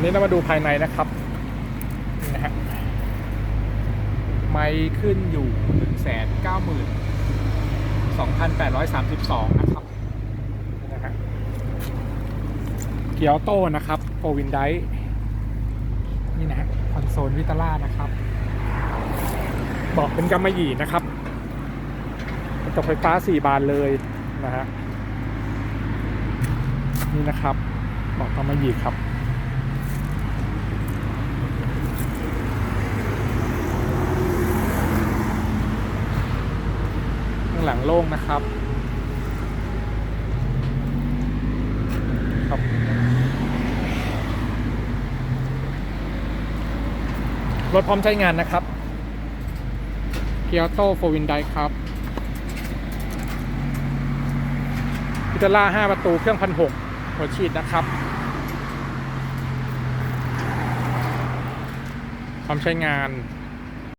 นี่เรามาดูภายในนะครับนี่นะฮะไมค์ขึ้นอยู่1 9 2 8 3 2นะครับนี่นะฮะเกียวโต้นะครับโฟวินไดนี่นะฮะคอนโซลวิตาล่านะครับบอกเป็นกำมะหยี่นะครับกระจกไฟฟ้า4บานเลยนะฮะนี่นะครับบอกกำมะหยี่ครับ ข้าง หลังโล่งนะครับครับรถพร้อมใช้งานนะครับเกียร์โต้โฟวินไดครับพิจาร่า5ประตูเครื่องพันหกหัวฉีดนะครับพร้อมใช้งาน